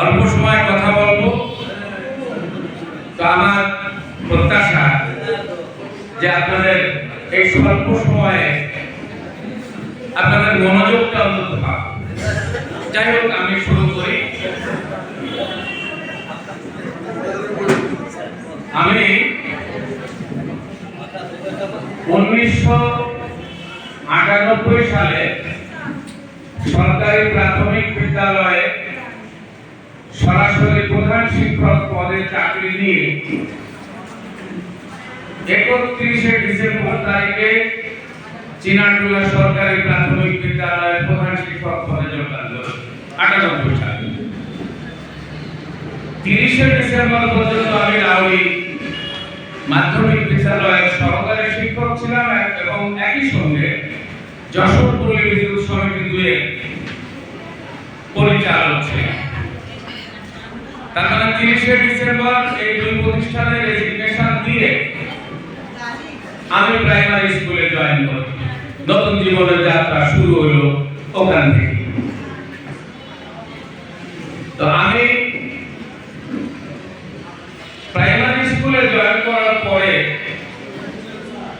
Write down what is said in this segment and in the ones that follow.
অল্প সময় কথা বলব। তো আমার প্রত্যাশা যে আপনাদের এই স্বল্প সময়ে আপনাদের মনোযোগটা অন্তত যাই হোক, আমি শুরু করি। আমি উনিশশো আটানব্বই সালে সরকারি প্রাথমিক বিদ্যালয়ে সরাসরি প্রধান শিক্ষক পদে চাকরি নিয়ে একত্রিশে ডিসেম্বর তারিখে চিনাটুলা সরকারি প্রাথমিক বিদ্যালয়ের প্রধান শিক্ষক পদে যোগদান আটানব্বই সালে তিরিশে ডিসেম্বর পর্যন্ত আমি লাউরি মাধ্যমিক বিদ্যালয়ের সহকারী শিক্ষক ছিলাম এবং একই সঙ্গে যশোর পল্লী বিদ্যুৎ সমিতি দুয়ে পরিচালক তার মানে তিরিশে ডিসেম্বর এই দুই রেজিগনেশন দিয়ে আমি প্রাইমারি স্কুলে জয়েন করি। নতুন জীবনের যাত্রা শুরু হলো ওখান থেকে। তো আমি প্রাইমারি স্কুলে জয়েন করার পরে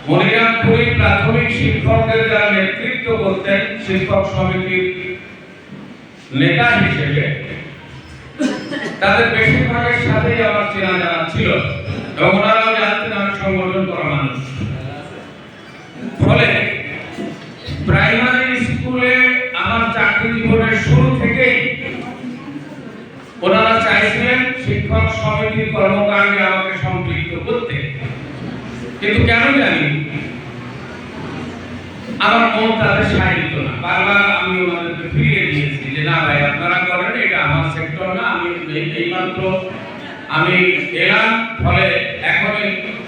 মনিরামপুরি প্রাথমিক শিক্ষকদের যারা নেতৃত্ব করতেন শিক্ষক সমিতির নেতা হিসেবে। তাদের বেশিরভাগের সাথেই আমার চেনা জানা ছিল এবং ওনারাও জানতেন আমি সংগঠন করা মানুষ। ফলে প্রাইমারি স্কুলে আমার চাকরি জীবনের শুরু থেকেই ওনারা চাইছিলেন শিক্ষক সমিতির কর্মকাণ্ডে আমাকে সম্পৃক্ত করতে। কিন্তু কেন জানি আমার মন তাদের দিত না। বারবার আমি ওনাদেরকে ফিরিয়ে দিয়েছি যে না ভাই আপনারা করেন এটা না আমি এলাম, ফলে এখন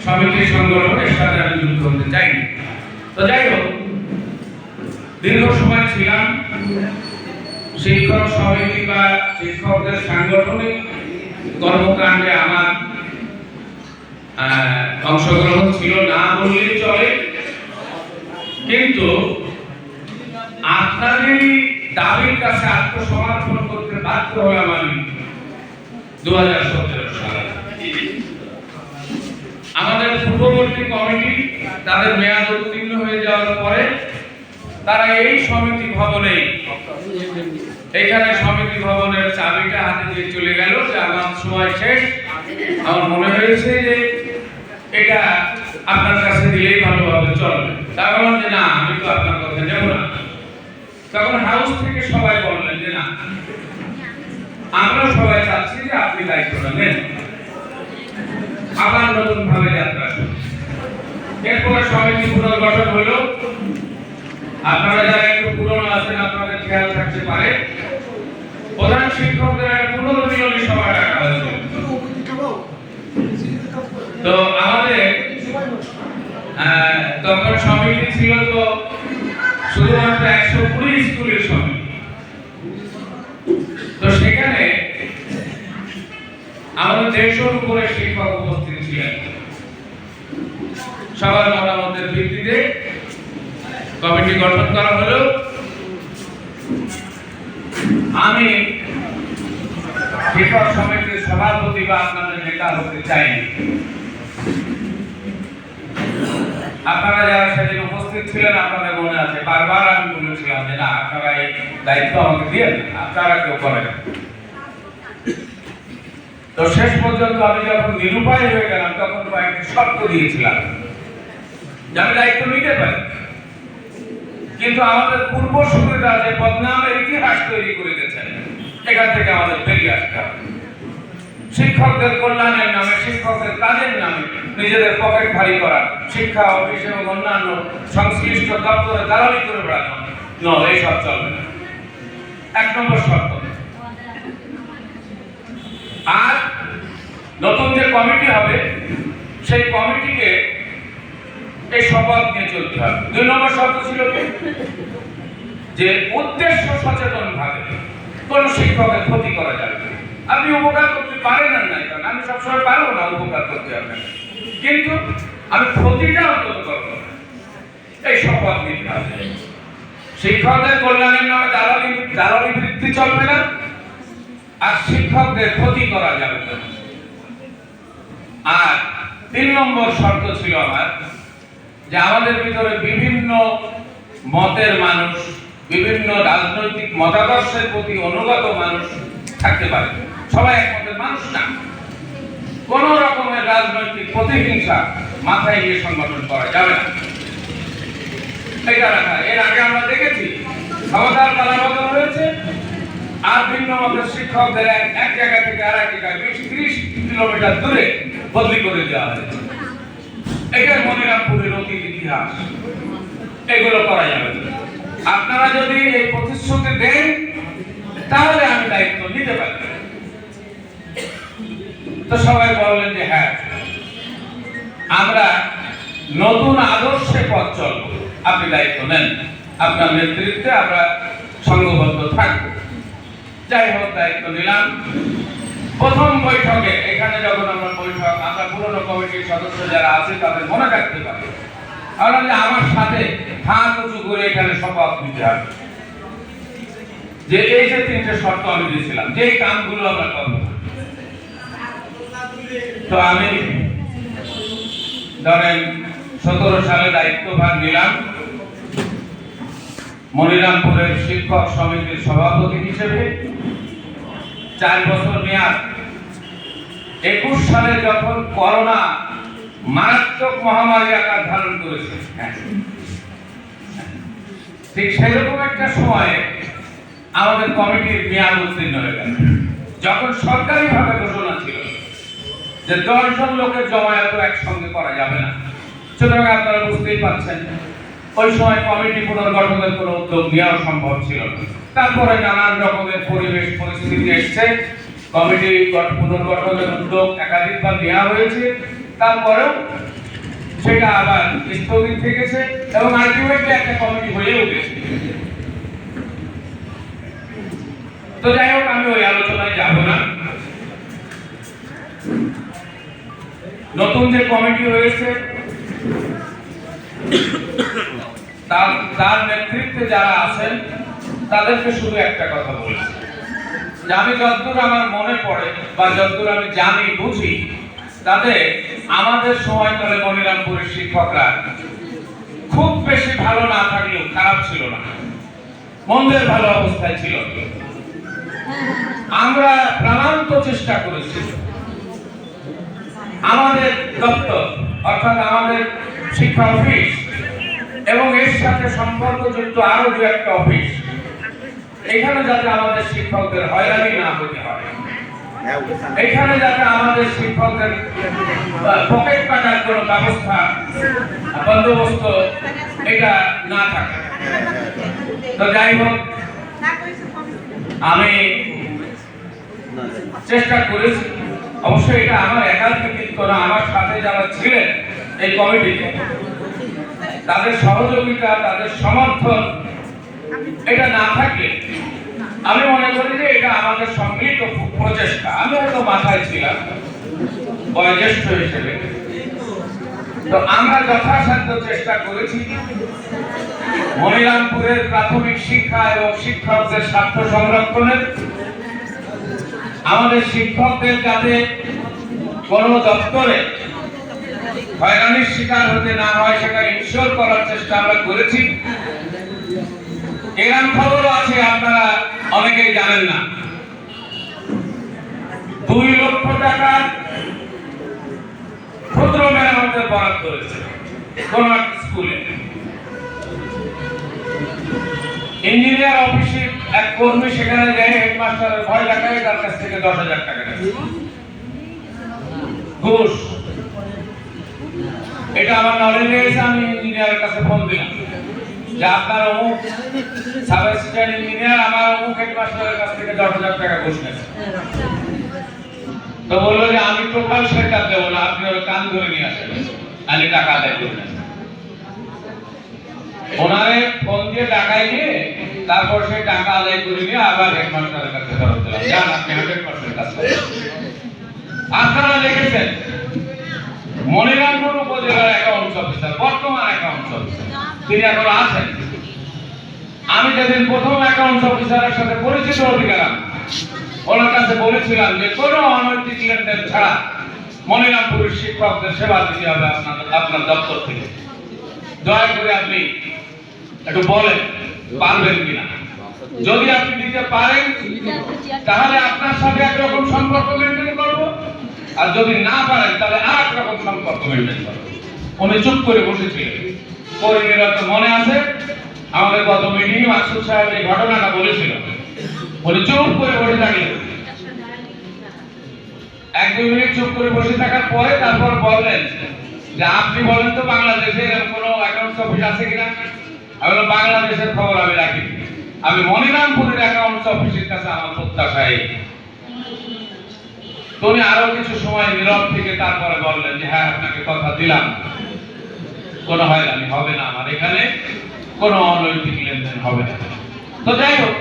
সমিতির সংগঠনের সাথে আমি যুক্ত হতে তো যাই হোক, দীর্ঘ সময় ছিলাম। শিক্ষক সমিতি বা শিক্ষকদের সাংগঠনিক কর্মকাণ্ডে আমার অংশগ্রহণ ছিল না বললেই চলে। কিন্তু আপনাদেরই দাবির কাছে আত্মসমর্পণ করতে বাধ্য হলাম আমি দু হাজার সতেরো সালে। আমাদের পূর্ববর্তী কমিটি তাদের মেয়াদ উত্তীর্ণ হয়ে যাওয়ার পরে তারা এই সমিতি ভবনে, এখানে সমিতি ভবনের চাবিটা হাতে দিয়ে চলে গেল যে আমার সময় শেষ। আমার মনে হয়েছে যে এটা আপনার কাছে দিলেই ভালোভাবে চলবে। তা বললাম যে না, আমি তো আপনার কথা নেব না। তখন হাউস থেকে সবাই বললেন যে না, আমরা সবাই চাচ্ছি যে আপনি দায়িত্বটা নেন। আবার নতুন ভাবে যাত্রা শুরু। এরপরে সমিতি পুনর্গঠন হলো? আপনারা যারা একটু পুরনো আছেন, আপনাদের খেয়াল থাকতে পারে, প্রধান শিক্ষকদের একটা পুনর্মিলনী সভা ডাকা হয়েছিল তো আমাদের তখন সমিতি ছিল তো শুধুমাত্র একশো কুড়ি স্কুলের সমিতি তো সেখানে আমাদের দেড়শোর উপরে শিক্ষক উপস্থিত ছিলেন সবার মতামতের ভিত্তিতে কমিটি গঠন করা হলো। আমি শিক্ষক সমিতির সভাপতি বা আপনাদের নেতা হতে চাইনি। আপনারা যারা সেদিন উপস্থিত ছিলেন, আপনাদের মনে আছে, বারবার আমি বলেছিলাম যে না, আপনারা এই দায়িত্ব আমাকে দিয়ে আপনারা কেউ করেন তো শেষ পর্যন্ত আমি যখন নিরুপায় হয়ে গেলাম, তখন কয়েকটি শর্ত দিয়েছিলাম যে আমি দায়িত্ব নিতে পারি। কিন্তু আমাদের পূর্ব সুবিধা যে বদনামের ইতিহাস তৈরি করে গেছেন এখান থেকে আমাদের বেরিয়ে আসতে হবে। শিক্ষকদের কল্যাণের নামে, শিক্ষকদের কাজের নামে নিজেদের পকেট ভারী করা, শিক্ষা অফিস এবং অন্যান্য সংশ্লিষ্ট দপ্তরে দালালি করে বেড়ানো ন, এইসব চলবে না। এক নম্বর শর্ত। আর নতুন যে কমিটি হবে, সেই কমিটিকে এই শপথ নিয়ে চলতে হবে। দুই নম্বর শর্ত ছিল যে উদ্দেশ্য সচেতন ভাবে কোন শিক্ষকের ক্ষতি করা যাবে। আপনি উপকার করতে পারেন আর নাই কারণ আমি সবসময় পারব না উপকার করতে আপনাকে কিন্তু আমি ক্ষতিটা অন্তত করব এই নিতে হবে। শিক্ষকদের কল্যাণের নামে দালালি দালালি বৃত্তি চলবে না, আর শিক্ষকদের ক্ষতি করা যাবে না। আর তিন নম্বর শর্ত ছিল আমার, যে আমাদের ভিতরে বিভিন্ন মতের মানুষ, বিভিন্ন রাজনৈতিক মতাদর্শের প্রতি অনুগত মানুষ থাকতে পারে। সবাই এক মতের মানুষ না। কোন রকমের রাজনৈতিক প্রতিহিংসা মাথায় নিয়ে সংগঠন করা যাবে না। এটা এর আগে আমরা দেখেছি, ক্ষমতার তালাবদল হয়েছে, আর ভিন্ন মতের শিক্ষকদের এক জায়গা থেকে আর এক জায়গায় বিশ ত্রিশ কিলোমিটার দূরে বদলি করে দেওয়া হয়েছে। এটাই মনিরামপুরের অতীত ইতিহাস। এগুলো করা যাবে আপনারা যদি এই প্রতিশ্রুতি দেন, তাহলে আমি দায়িত্ব নিতে পারি। তো সবাই বললেন যে হ্যাঁ। আমরা নতুন আদর্শে পথ চলব। আপনি দায়িত্ব নেন। আপনার নেতৃত্বে আমরা সংঘবদ্ধ থাকব। যাই হোক, দায়িত্ব নিলাম। প্রথম বৈঠকে, এখানে যখন আমরা বৈঠক, আমরা পুরনো কমিটির সদস্য যারা আছে, তাদের মনে রাখতে পারি যে আমার সাথে হাত উঁচু করে এখানে শপথ নিতে হবে। যে এই যে তিনটে শর্ত আমি দিয়েছিলাম যে কামগুলো আমরা করব। তো আমি ধরেন সতেরো সালে দায়িত্বভার নিলাম মনিরামপুরের শিক্ষক সমিতির সভাপতি হিসেবে। চার বছর মেয়াদ। একুশ সালে যখন করোনা মারাত্মক মহামারী আকার ধারণ করেছে। হ্যাঁ। ঠিক সেরকম একটা সময়ে আমাদের কমিটির মেয়াদ উত্তীর্ণ হয়ে গেল। যখন সরকারিভাবে ঘোষণা ছিল যে দশজন লোকের জমায়েত একসঙ্গে করা যাবে না। সুতরাং আপনারা বুঝতেই পারছেন, ওই সময় কমিটি পুনর্গঠনের কোনো উদ্যোগ নেওয়া সম্ভব ছিল না। তারপরে নানান রকমের পরিবেশ পরিস্থিতি এসছে। কমিটি পুনর্গঠনের উদ্যোগ একাধিকবার নেওয়া হয়েছে। তারপরেও সেটা আবার স্থগিত থেকেছে এবং আলটিমেটলি একটা কমিটি হয়েও গেছে। তো যাই হোক, আমি ওই আলোচনায় যাব না। নতুন যে কমিটি হয়েছে তার তার নেতৃত্বে যারা আছেন, তাদেরকে শুধু একটা কথা বলছি। আমি যতদূর আমার মনে পড়ে বা যতদূর আমি জানি, বুঝি, তাতে আমাদের সময়কালে মনিরামপুরের শিক্ষকরা খুব বেশি ভালো না থাকলেও খারাপ ছিল না। মন্দের ভালো অবস্থায় ছিল। আমরা প্রাণান্ত চেষ্টা করেছি। আমাদের দপ্তর, অর্থাৎ আমাদের শিক্ষা অফিস, এবং এর সাথে সম্পর্কযুক্ত আরও দু একটা অফিস। এখানে যাতে আমাদের শিক্ষকদের হয়রানি না হতে হয়। এখানে যাতে আমাদের শিক্ষকদের পকেট কাটার কোনো ব্যবস্থা বন্দোবস্ত এটা না থাকে। তো যাই হোক, আমি চেষ্টা করেছি অবশ্যই এটা আমার একার কৃতিত্ব না আমার সাথে যারা ছিলেন এই কমিটিতে, তাদের সহযোগিতা, তাদের সমর্থন, এটা না থাকলে আমি মনে করি যে এটা আমাদের সম্মিলিত প্রচেষ্টা। আমি হয়তো মাথায় ছিলাম বয়োজ্যেষ্ঠ হিসেবে। তো আমরা যথাসাধ্য চেষ্টা করেছি। মনিরামপুরের প্রাথমিক শিক্ষা এবং শিক্ষকদের স্বার্থ সংরক্ষণের আমাদের শিক্ষকদের যাতে কোন দপ্তরে হয়রানির শিকার হতে না হয়, সেটা ইনশিওর করার চেষ্টা আমরা করেছি। এরকম খবরও আছে, আপনারা অনেকেই জানেন না। দুই লক্ষ টাকা ক্ষুদ্র মেরামতের বরাদ করেছে কোন স্কুলে। ইঞ্জিনিয়ার অফিসে এক কর্মী সেখানে যায় হেডমাস্টারের ভয় দেখায়, তার কাছ থেকে দশ হাজার টাকা নেয়। ঘুষ। এটা আমার নলেজে এসে আমি ইঞ্জিনিয়ারের কাছে ফোন দিলাম। যে আপনার অমুক সাব অ্যাসিস্ট্যান্ট ইঞ্জিনিয়ার আমার অমুক হেডমাস্টারের কাছ থেকে দশ হাজার টাকা ঘুষ নেছে তো বলল যে, আমি টোটাল সেটা দেবো না, আপনি কান ধরে নিয়ে আসেন। আমি টাকা আদায় করে নেন ওনারে ফোন দিয়ে টাকায় নিয়ে তারপর সেই টাকা আদায় করে নিয়ে আবার হেডমাস্টারের কাছে ফেরত দিলাম। যান, আপনি হান্ড্রেড পার্সেন্ট কাজ আপনারা দেখেছেন মনিরামপুর উপজেলার অ্যাকাউন্টস অফিসার, বর্তমান অ্যাকাউন্টস অফিসার, তিনি এখন আছেন। আমি যেদিন প্রথম অ্যাকাউন্টস অফিসারের সাথে পরিচিত হতে গেলাম ওনার কাছে বলেছিলাম যে, কোনো অনৈতিক লেনদেন ছাড়া মনিরামপুরের শিক্ষকদের সেবা দিতে হবে আপনাদের আপনার দপ্তর থেকে। দয়া করে আপনি একটু বলেন, পারবেন কিনা? যদি আপনি দিতে পারেন, তাহলে আপনার সাথে একরকম সম্পর্ক মেনটেন করব। আর যদি না পারেন, তাহলে আর রকম সম্পর্ক মেনটেন করব। উনি চুপ করে বসেছিলেন। কর্মীরা তো মনে আছে, আমাদের গত মিটিং মাসুদ সাহেব এই ঘটনাটা বলেছিল। উনি চুপ করে বসে থাকলেন এক দুই মিনিট চুপ করে বসে থাকার পরে তারপর বললেন যে, আপনি বলেন তো বাংলাদেশে এরকম কোনো অ্যাকাউন্টস অফিস আছে কিনা? আমি বললাম, বাংলাদেশের খবর আমি রাখি। আমি মনিরামপুরের অ্যাকাউন্টস অফিসের কাছে আমার প্রত্যাশা এই তো আরও কিছু সময় নীরব থেকে তারপরে বললেন যে হ্যাঁ আপনাকে কথা দিলাম। কোনো হয়রানি হবে না আমার এখানে। কোনো অনৈতিক লেনদেন হবে না। তো যাই হোক,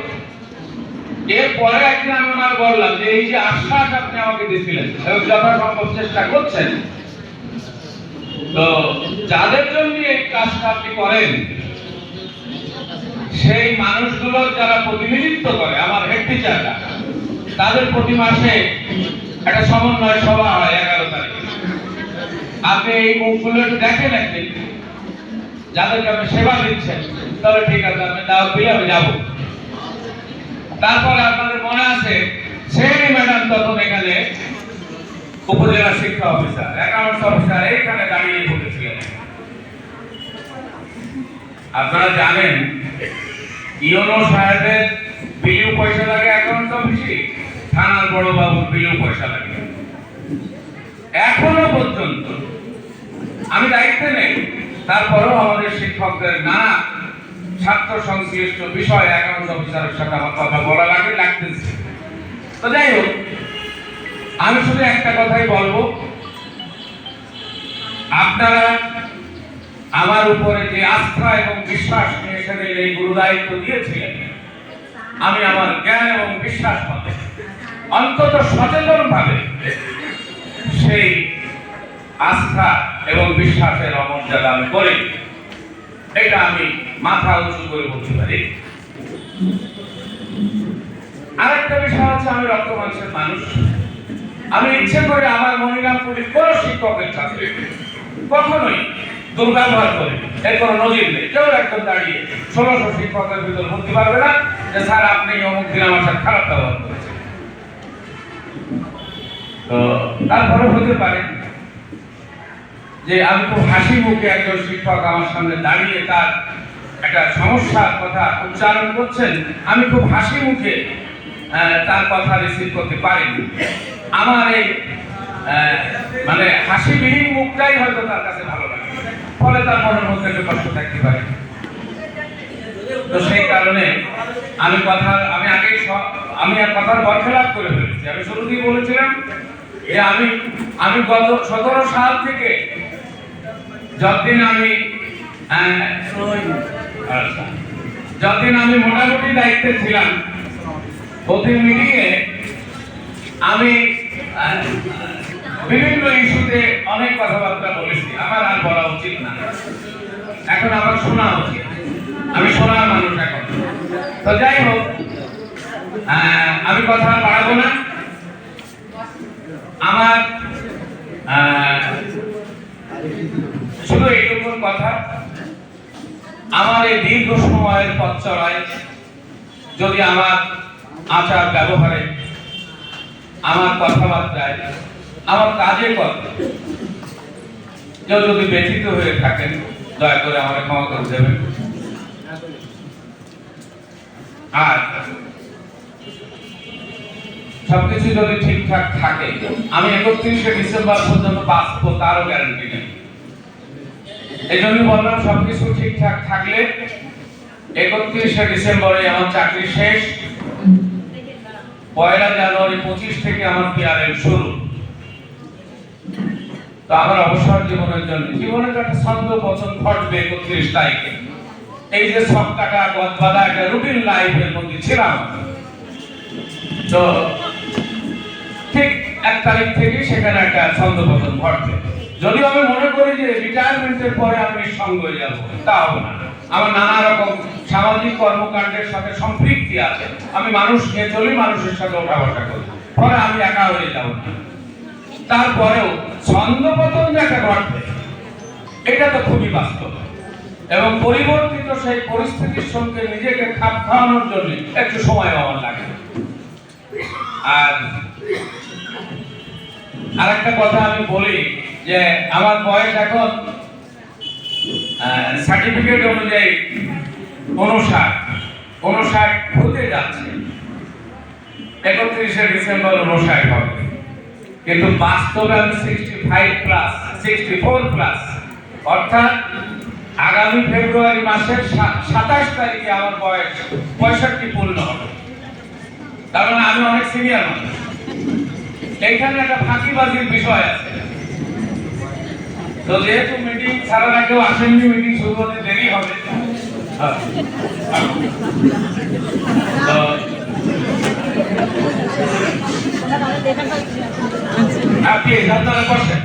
এরপরে একদিন আমি ওনার বললাম যে, এই যে আশ্বাস আপনি আমাকে দিয়েছিলেন এবং যথাসম্ভব চেষ্টা করছেন। তো যাদের জন্য এই কাজটা আপনি করেন সেই মানুষগুলোর যারা প্রতিনিধিত্ব করে, আমার হেড টিচাররা তাদের প্রতি মাসে একটা সমন্বয় সভা হয় এগারো তারিখে। আপনি এই মুখগুলো একটু দেখেন একদিন। যাদেরকে আপনি সেবা দিচ্ছেন, তাহলে ঠিক আছে আপনি দাওয়াত দিলে আমি যাব। তারপরে আপনাদের মনে আছে, সেই ম্যাডাম তখন এখানে উপজেলা শিক্ষা অফিসার অ্যাকাউন্টস অফিসার এখানে দাঁড়িয়ে বলেছিলেন। আপনারা জানেন, ইওনো সাহেবের বিলিও পয়সা লাগে অ্যাকাউন্টস অফিসে থানার বড় বাবুর বিলিও পয়সা লাগে। এখনও পর্যন্ত আমি দায়িত্বে নেই। তারপরেও আমাদের শিক্ষকদের নানা ছাত্র সংশ্লিষ্ট বিষয় অ্যাকাউন্টস অফিসারের সাথে আমার কথা বলা লাগে, লাগতেছে। তো যাই হোক, আমি শুধু একটা কথাই বলব। আপনারা আমার উপরে যে আস্থা এবং বিশ্বাস নিয়ে এসে এই গুরু দায়িত্ব দিয়েছিলেন, আমি আমার জ্ঞান এবং বিশ্বাস মতে অন্তত সচেতন ভাবে সেই আস্থা এবং বিশ্বাসের অমর্যাদা আমি করি। এটা আমি মাথা উঁচু করে বলতে পারি। আরেকটা বিষয় হচ্ছে, আমি রক্ত মাংসের মানুষ। আমি ইচ্ছে করে আমার মনিরামপুরের কোন শিক্ষকের সাথে কখনোই। দুর্ব্যবহার করি। এর নজির নেই। কেউ একজন দাঁড়িয়ে ষোলোশো শিক্ষকের ভিতর ভর্তি পারবে না। যে স্যার, আপনি অমুক দিন আমার সাথে খারাপ ব্যবহার করেছেন। তারপরে হতে পারে যে আমি খুব হাসি মুখে একজন শিক্ষক আমার সামনে দাঁড়িয়ে তার একটা সমস্যার কথা উচ্চারণ করছেন। আমি খুব হাসি মুখে তার কথা রিসিভ করতে পারিনি। আমার এই মানে হাসিবিহীন মুখটাই হয়তো তার কাছে ভালো লাগে। ফলে তার মনের মধ্যে একটা কষ্ট থাকতে পারে। তো সেই কারণে আমি কথা আমি আগে আমি আর কথার বরখেলাপ করে ফেলেছি। আমি শুরুতেই বলেছিলাম যে আমি আমি গত সতেরো সাল থেকে যতদিন আমি আহ, আচ্ছা, যতদিন আমি মোটামুটি দায়িত্বে ছিলাম প্রতি মিটিংয়ে আমি আহ, বিভিন্ন ইস্যুতে অনেক কথাবার্তা বলেছি। আমার আর বলা উচিত না। এখন আমার শোনা উচিত। আমি শোনার মানুষ এখন। তো যাই হোক আমি কথা বাড়াবো না। আমার শুধু এইটুকুর কথা। আমার এই দীর্ঘ সময়ের পথ চলায় যদি আমার আচার ব্যবহারে আমার কথাবার্তায় আমার কাজে কেউ যদি ব্যথিত হয়ে থাকেন, দয়া করে আমাকে ক্ষমা করে দেবেন। আর সবকিছু যদি ঠিকঠাক থাকে, আমি একত্রিশে ডিসেম্বর পর্যন্ত বাঁচবো, তারও গ্যারান্টি নেই। এই জন্য বললাম, সবকিছু ঠিকঠাক থাকলে একত্রিশে ডিসেম্বরে আমার চাকরি শেষ। পয়লা জানুয়ারি পঁচিশ থেকে আমার পিআরএল শুরু। তো আমার অবসর জীবনের জন্য জীবনের একটা ছন্দ পছন্দ ঘটবে একত্রিশ তারিখে। এই যে সব কাটা, গদ বাঁধা একটা রুটিন লাইফের মধ্যে ছিলাম। তো ঠিক এক তারিখ থেকে সেখানে একটা ছন্দ পতন ঘটবে। যদিও আমি মনে করি যে রিটায়ারমেন্টের পরে আমি নিঃসঙ্গ হয়ে যাব, তা হবে না। আমার নানা রকম সামাজিক কর্মকাণ্ডের সাথে সম্পৃক্তি আছে। আমি মানুষ নিয়ে চলি, মানুষের সাথে ওঠা বসা করি। ফলে আমি একা হয়ে যাব না। তারপরেও ছন্দপতন যাকে ঘটবে, এটা তো খুবই বাস্তব। এবং পরিবর্তিত সেই পরিস্থিতির সঙ্গে নিজেকে খাপ খাওয়ানোর জন্য একটু সময় আমার লাগে। আর আরেকটা কথা আমি বলি যে আমার বয়স এখন সার্টিফিকেট অনুযায়ী উনষাট উনষাট হতে যাচ্ছে। একত্রিশে ডিসেম্বর উনষাট হবে। কিন্তু বাস্তবে আমি sixty five plus sixty four plus অর্থাৎ আগামী ফেব্রুয়ারি মাসের সাতাশ তারিখে আমার বয়স পঁয়ষট্টি পূর্ণ হবে। তার মানে আমি অনেক সিনিয়র মানুষ। এইখানে একটা ফাঁকিবাজির বিষয় আছে। তো যেহেতু মিটিং ছাড়া কেউ আসেননি মিটিং শুরু হতে দেরি হবে। হ্যাঁ। তো আপনারা বসেন।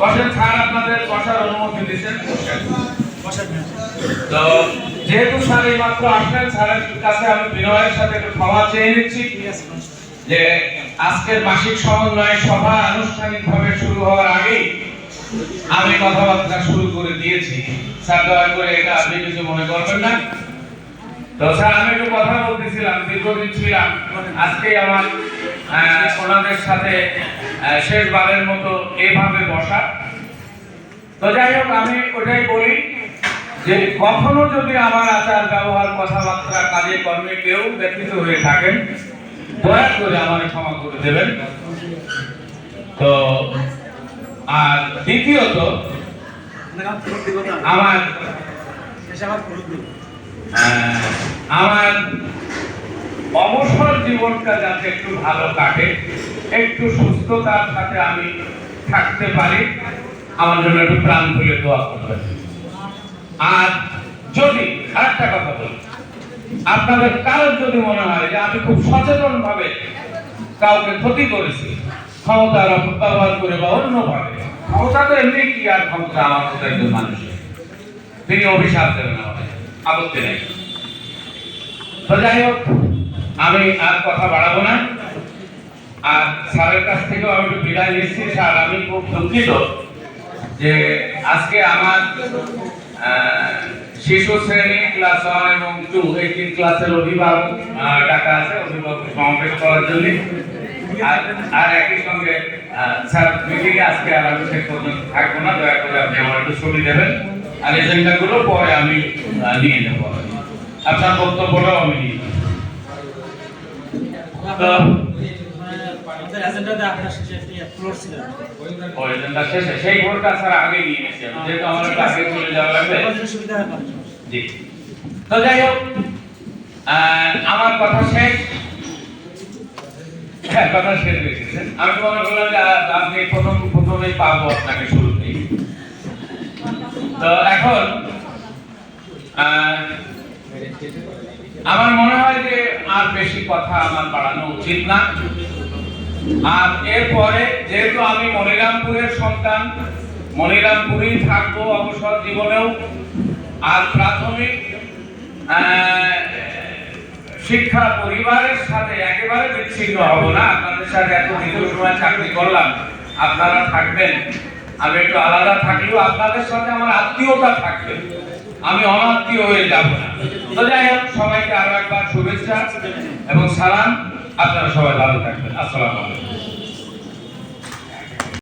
বসেন, স্যার আপনাদের বসার অনুমতি দিচ্ছেন। তো, যেহেতু স্যার এই মাত্র আসলেন, স্যারের কাছে আমি বিনয়ের সাথে একটু ক্ষমা চেয়ে নিচ্ছি যে আজকের মাসিক সমন্বয় সভা আনুষ্ঠানিকভাবে শুরু হওয়ার আগেই আমি কথাবার্তা শুরু করে দিয়েছি। স্যার, দয়া করে এটা আপনি কিছু মনে করবেন না। তো আমি একটু কথা বলতেছিলাম, দীর্ঘদিন ছিলাম। আজকে আমার ওনাদের সাথে শেষবারের মতো এইভাবে বসা। তো যাই হোক, আমি ওটাই বলি যে কখনো যদি আমার আচার, ব্যবহার, কথাবার্তা, কাজে, কর্মে কেউ ব্যতীত হয়ে থাকেন, দয়া করে আমার ক্ষমা করে দেবেন। তো, আর দ্বিতীয়ত, আমার আমার অবসর জীবনটা যাতে একটু ভালো কাটে, একটু সুস্থতার সাথে আমি থাকতে পারি, আমার জন্য একটু প্রাণ খুলে দোয়া করবেন। আর যদি আরেকটা কথা বলি, আপনাদের কারোর যদি মনে হয় যে আমি খুব সচেতন ভাবে কাউকে ক্ষতি করেছি ক্ষমতার অপব্যবহার করে বা অন্যভাবে ক্ষমতা তো এমনি কি আর ক্ষমতা? আমার একজন মানুষের। তিনি অভিশাপ দেবেন আমাকে। আপত্তি নেই। যাই হোক, আমি আর কথা বাড়াবো না। আর স্যারের কাছ থেকেও আমি একটু বিদায় নিচ্ছি। স্যার, আমি খুব দুঃখিত যে আজকে আমার শিশু শ্রেণি ক্লাস ওয়ান এবং টু, এই তিন ক্লাসের অভিভাবক ডাকা আছে, অভিভাবক সমাবেশ করার জন্য। আর একই সঙ্গে স্যার মিটিংয়ে আজকে আর আমি শেষ পর্যন্ত থাকব না। দয়া করে আপনি আমার একটু ছবি দেবেন। আর এজেন্ডাগুলো পরে আমি নিয়ে নেব। আপনার বক্তব্যটাও আমি নিয়ে সেই ভোটটা স্যার আগে নিয়েছি আমি, যেহেতু আমার আগে চলে যাওয়া লাগবে। আমাদের সুবিধা পারে। জি। তো যাই হোক আমার কথা শেষ। হ্যাঁ কথা শেষ হয়ে গেছে। আমি মনে যে আপনি প্রথম প্রথমেই পাবো আপনাকে শুরুতেই তো এখন আমার মনে হয় যে আর বেশি কথা আমার বাড়ানো উচিত না। আর এরপরে যেহেতু আমি মনিরামপুরের সন্তান, মনিরামপুরেই থাকব অবসর জীবনেও, আর প্রাথমিক শিক্ষা পরিবারের সাথে একেবারে বিচ্ছিন্ন হব না। আপনাদের সাথে এত দীর্ঘ সময় চাকরি করলাম, আপনারা থাকবেন। আমি একটু আলাদা থাকলেও আপনাদের সাথে আমার আত্মীয়তা থাকবে। আমি অনাত্মীয় হয়ে যাব না। যাই হোক, সবাইকে আরও একবার শুভেচ্ছা এবং সালাম। আপনারা সবাই ভালো থাকবেন। আসসালাম আলাইকুম।